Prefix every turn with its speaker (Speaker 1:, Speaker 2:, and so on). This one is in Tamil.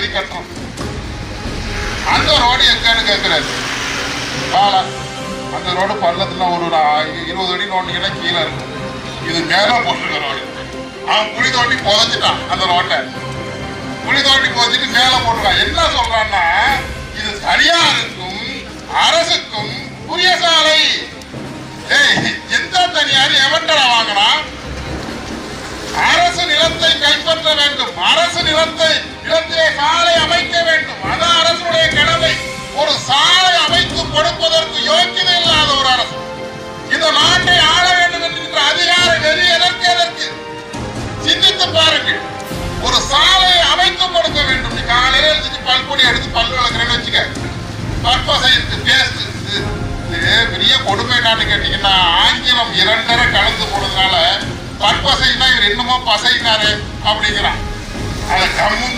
Speaker 1: வரி அந்த ரோடு எங்கன்னு கேட்கிறாரு. பாலா அந்த ரோடு பள்ளத்துல ஒரு இருபது அடி நோண்டிங்கன்னா கீழே இருக்கும் இது மேல போட்டுருக்க ரோடு. அவன் குழி தோண்டி புதைச்சிட்டான் அந்த ரோட்டை. குழி தோண்டி புதைச்சிட்டு மேல போட்டுருக்கான். என்ன சொல்றான்னா இது தனியாருக்கும் அரசுக்கும் புரிய சாலை. ஏய் எந்த தனியார் எவன்டா வாங்கினா? அரசு நிலத்தை கைப்பற்ற வேண்டும். அரசு நிலத்தை பற்பசை இருக்கு இது பெரிய கொடுமை என்னன்னு கேட்டீங்கன்னா ஆங்கிலம் இரண்டரை கலந்து போனதுனால பற்பசைன்னா இவர் இன்னமும் பசைனாரு அப்படிங்கிறான் அதை கம்மு